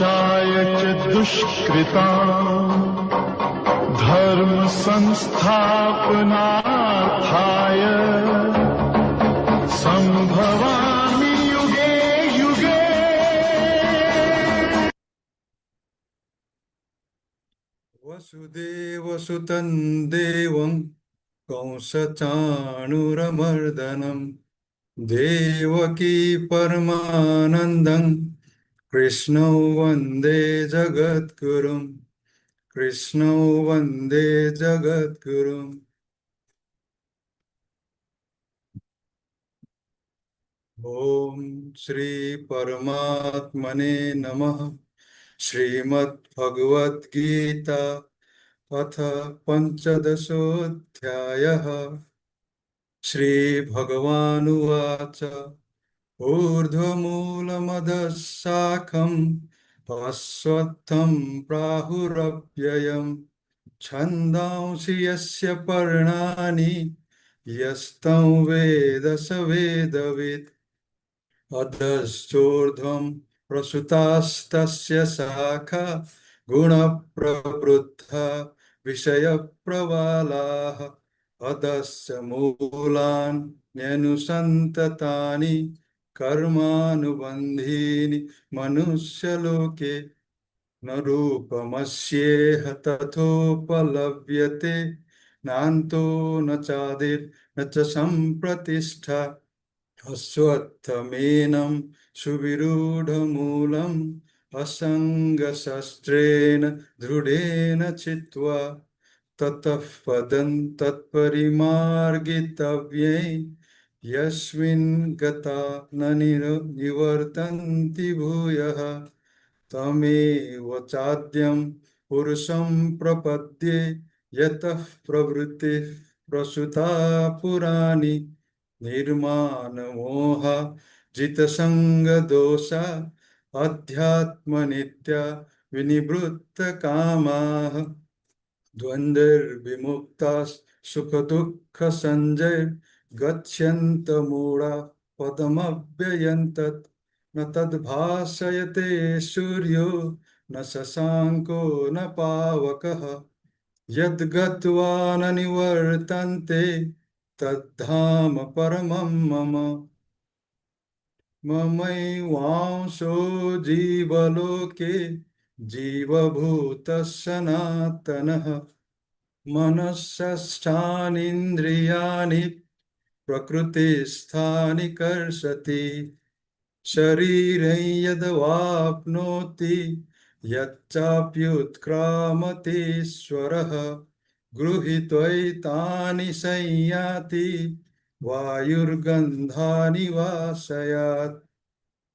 विनाशाय च दुष्कृता। धर्म संस्थापनार्थाय सम्भवामि युगे युगे। वसुदेवसुतं देवं कंसचाणूरमर्दनं देवकी परमानन्दं कृष्णौ वंदे जगद्गुरुं कृष्णौ वंदे जगद्गुरुम्। ॐ श्रीपरमात्मने नमः। श्रीमद्भगवद्गीता अथ पञ्चदशोऽध्यायः। श्रीभगवानुवाच। ऊर्ध्वमूलमदः शाखम् अश्वत्थं प्राहुरव्ययम् छन्दांसि यस्य पर्णानि, यस्तं वेद स वेदवित् अधश्चोर्ध्वं प्रसुतास्तस्य शाखा गुणप्रवृद्धा विषयप्रवालाः। अधश्च मूलान् कर्मानुबन्धीनि मनुष्यलोके न रूपमस्येह तथोपलभ्यते। नान्तो न चादिर्न च सम्प्रतिष्ठा। अश्वत्थमेनं सुविरूढमूलम् असङ्गशस्त्रेण दृढेन चित्वा ततः पदं तत्परिमार्गितव्यै यस्मिन् गता न निर, निवर्तन्ति भूयः, तमेव चाद्यं पुरुषं प्रपद्ये, यतः प्रवृत्तिः प्रसुता पुराणि, निर्माणमोह, जितसङ्गदोषा, अध्यात्मनित्या विनिवृत्तकामाः, द्वन्द्वैर्विमुक्ताः सुखदुःखसञ्जय गच्छन्तमूढा पदमव्ययं तत् न तद्भासयते सूर्यो, न शशाङ्को, न पावकः। यद्गत्वा न निवर्तन्ते, तद्धाम परमं मम। ममैवांशो जीवलोके जीवभूतः सनातनः मनःषष्ठानीन्द्रियाणि प्रकृतिस्थानि कर्षति, शरीरं यदवाप्नोति, यच्चाप्युत्क्रामतीश्वरः गृहीत्वैतानि संयाति, वायुर्गन्धानि वाशयात्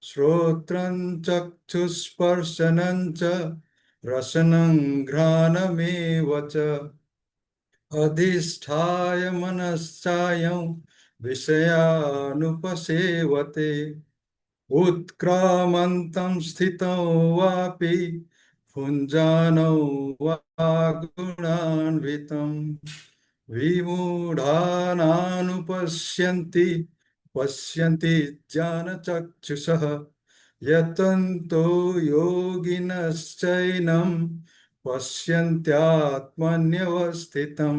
श्रोत्रं चक्षुस्पर्शनं च, रसनं घ्राणमेव च। अधिष्ठाय मनश्चायं विषयानुपसेवते। उत्क्रामन्तं स्थितं वापि भुञ्जानौ वा गुणान्वितं विमूढानानुपश्यन्ति पश्यन्ति ज्ञानचक्षुषः। यतन्तो योगिनश्चैनं पश्यन्त्यात्मन्यवस्थितं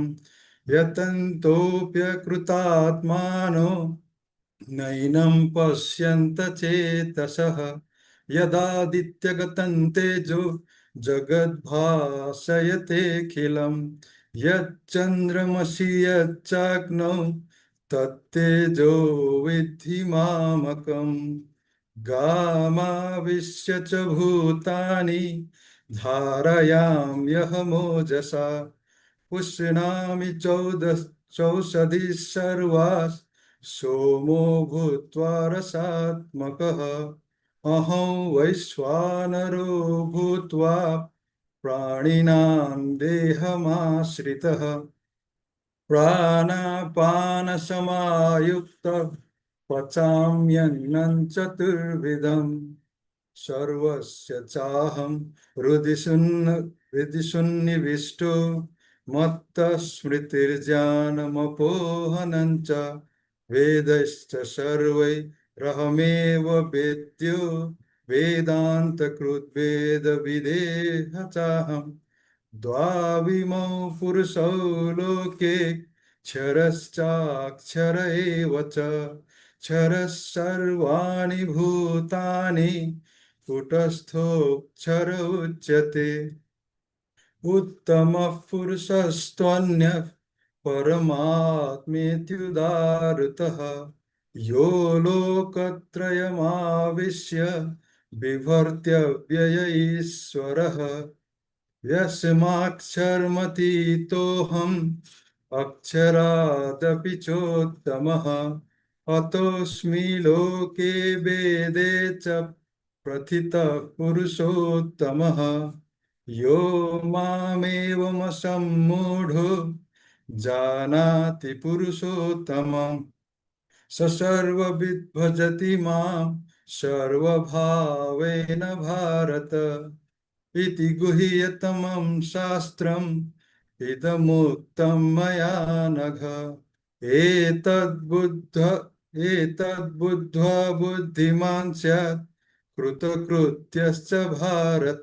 यतन्तोऽप्यकृतात्मानो नैनं पश्यन्त चेतसः यदादित्यगतं तेजो जगद्भासयतेऽखिलं यच्चन्द्रमसि यच्चाग्नौ तत्तेजो विद्धि मामकम्। गामाविश्य च भूतानि धारयाम्यहमोजसा। पुष्णामि चौदश चौषधिः सर्वास्। सोमो भूत्वा रसात्मकः। अहं वैश्वानरो भूत्वा प्राणिनां देहमाश्रितः। प्राणापानसमायुक्तः पचाम्यन्नं चतुर्विधम्। सर्वस्य चाहं हृदि शून्य हृदि सुन्निविष्टो। मत्तस्मृतिर्ज्ञानमपोहनं च वेदैश्च सर्वैरहमेव वेद्यो वेदान्तकृद्वेदविदेह चाहम् द्वाविमौ पुरुषौ लोके क्षरश्चाक्षर एव च, क्षरः सर्वाणि भूतानि, कुटस्थोऽक्षर उच्यते। उत्तमः पुरुषस्त्वन्यः परमात्मेत्युदारतः। यो लोकत्रयमाविश्य बिभर्त्यव्यय ईश्वरः यस्माक्षरमतीतोऽहम् अक्षरादपि चोत्तमः। अतोऽस्मि लोके वेदे च प्रथितः पुरुषोत्तमः यो मामेवमसम्मूढो जानाति पुरुषोत्तमम्। स सर्वविद् भजति माँ भारत। इति गुह्यतमं शास्त्रम् इदमुक्तं मया नघ। एतद्बुद्ध, एतद्बुद्ध्वा बुद्धिमान् स्यात्, कृतकृत्यश्च भारत।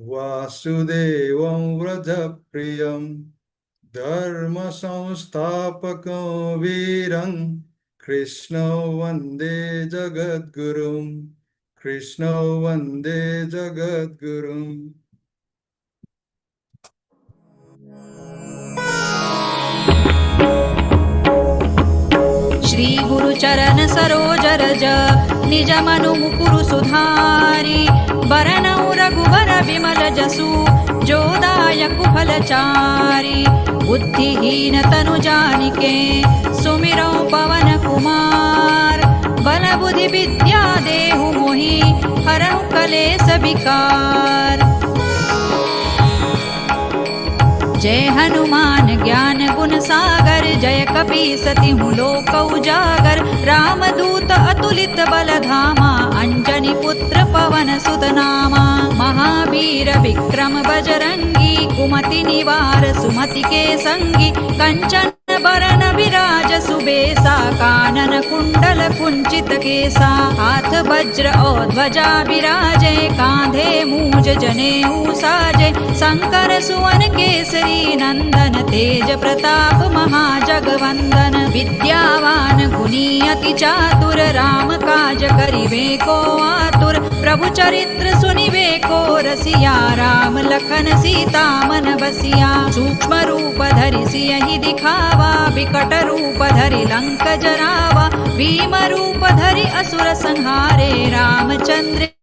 वासुदेवं व्रजप्रियं धर्मसंस्थापकं वीरं कृष्णौ वंदे जगद्गुरुं, कृष्णौ वंदे जगद्गुरुम् श्री गुरुचरण सरोज रज निज मनु मुकुरु सुधारि बरनौ विमल जसु जोदायक फलचारि बुद्धिहीन तनु जानिके सुमिरौ पवन कुमार बल बुद्धि विद्या देहु मोहि हरहु कलेस विकार जय हनुमान ज्ञान गुण सागर जय कपी सति लोक उजागर। राम दूत अतुलित बल धामा अंजनी पुत्र पवन सुत नामा महावीर विक्रम बजरंगी कुमति निवार सुमति के संगी कंचन बरन विराज सुबेसा कानन कुंडल कुंचित केसा हाथ वज्र और ध्वजा विराजे कांधे मूज जने साजे शंकर सुवन केसरी नंदन तेज प्रताप महाजगवंदन विद्यावान गुणी अति चातुर राम काज करिवे को आतुर प्रभु चरित्र सुनिवे को रसिया राम लखन सीता मन बसिया सूक्ष्म रूप धरि सियहि दिखावा विकट रूप धरि लंक जरावा भीम रूप धरि असुर संहारे रामचंद्र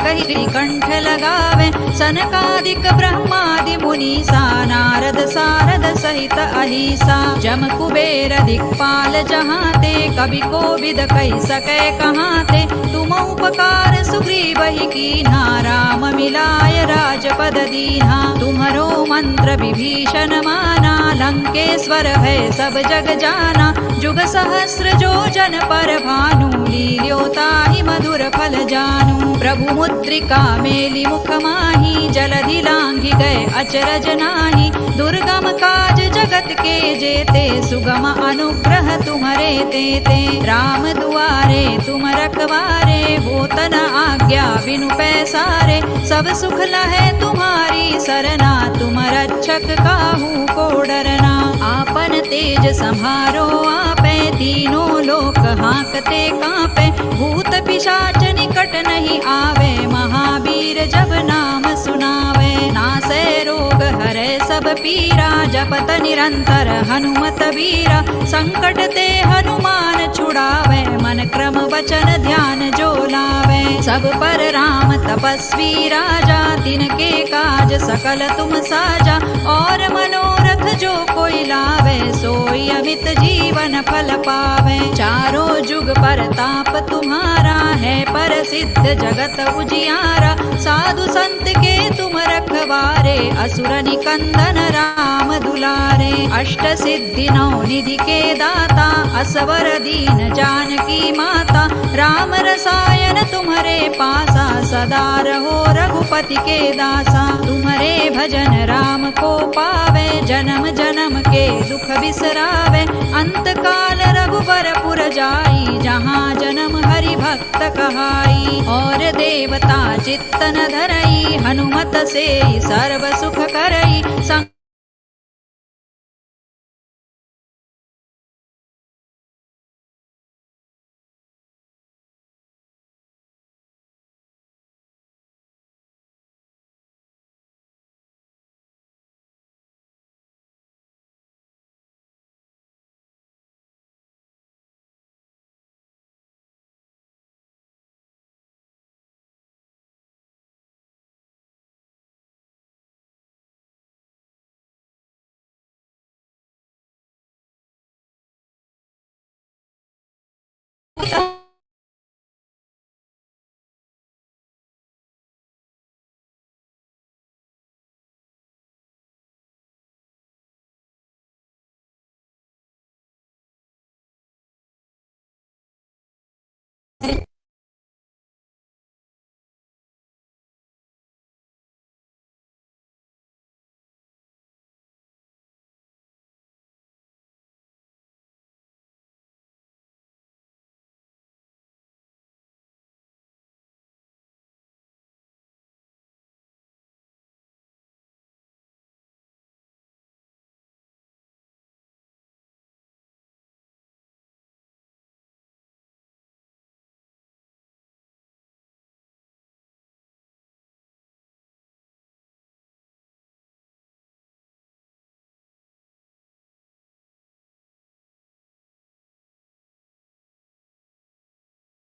कही कंठ लगावे, सनकादिक ब्रह्मादि मुनीसा, नारद सारद सहित अहिसा। जम कुबेर दिक्पाल जहाँ ते कवि को विद कही सके कहाँ ते तुम उपकार सुग्रीव ही कीन्हा, राम मिलाय राजपद दीन्हा। तुम्हरो मंत्र विभीषण माना, लंकेश्वर है सब जग जाना। जुग सहस्र जो जन पर भानु लील्योता ही मधुर फल जानू। प्रभु मुद्रिका मेली मुख माही जलधि लांघि गए अचरज नाही। दुर्गम काज जगत के जेते, सुगम अनुग्रह तुम्हारे तेते राम दुआरे तुम रखवारे होत न आज्ञा बिनु पैसारे। सब सुख लहे तुम्हारी सरना, तुम रक्षक काहू को डरना। आपन तेज संहारो, आपे लोक हाकते कांपे। भूत पिशाच निकट नहीं आवे। महावीर जब नाम सुनावे। नासे रोग हरे सब पीरा। जपत निरंतर हनुमत वीरा। संकट ते हनुमान छुड़ावे। मन क्रम वचन सब पर राम तपस्वी राजा, तिनके काज सकल तुम साजा। और मनोरथ जो कोई लावे, सोई अमित जीवन फल पावे। चारों जुग पर ताप तुम्हारा है पर सिद्ध जगत उजियारा। साधु संत के तुम रखवारे, असुर निकंदन राम दुलारे। अष्ट सिद्धि नौ निधि के दाता असवर दीन जानकी माता राम रसायन तुम्हारे पासा, सदा रहो रघुपति के दासा। तुम्हारे भजन राम को पावे, जन्म जन्म के दुख बिसरावे। अंत काल रघुबर पुर जाई, जहाँ जन्म हरि भक्त कहाई। और देवता चित्तन धरई, हनुमत से सर्व सुख करई। 감사합니다.